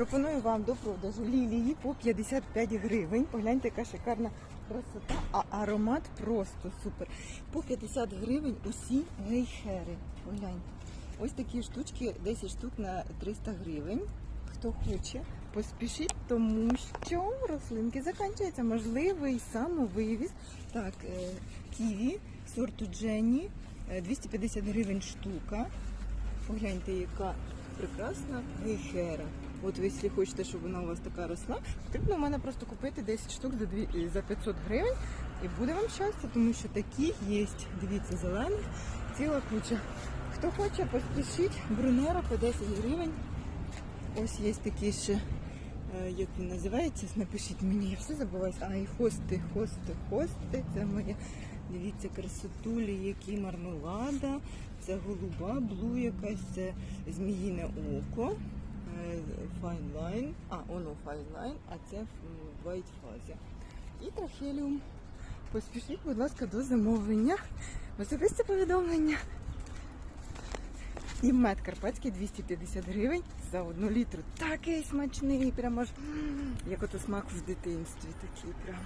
Пропоную вам до продажу лілії по 55 гривень. Погляньте, яка шикарна красота, а аромат просто супер. По 50 гривень усі гейхери. Погляньте. Ось такі штучки, 10 штук на 300 гривень. Хто хоче, поспішіть, тому що рослинки закінчуються. Можливий самовивіз. Так, е, ківі сорту Дженні, е, 250 гривень штука. Погляньте, яка прекрасна гейхера. От ви, якщо хочете, щоб вона у вас така росла, потрібно у мене просто купити 10 штук за, дві- за 500 гривень і буде вам щастя, тому що такі є. Дивіться, зелених, ціла куча. Хто хоче, поспішіть, брунера по 10 гривень. Ось є такі ще, е, як він називається, напишіть мені, я все забуваюся. А, і хости, хости, хости. Це моє. Дивіться, красотулі, які мармелада. Це голуба, блу якась, це зміїне око. Fine line, а, воно fine line, а це м, white. І трахеліум. Поспішіть, будь ласка, до замовлення. Особисте повідомлення. І мед карпатський 250 гривень за одну літру. Такий смачний, прямо ж як ото смак в дитинстві. Такий прямо.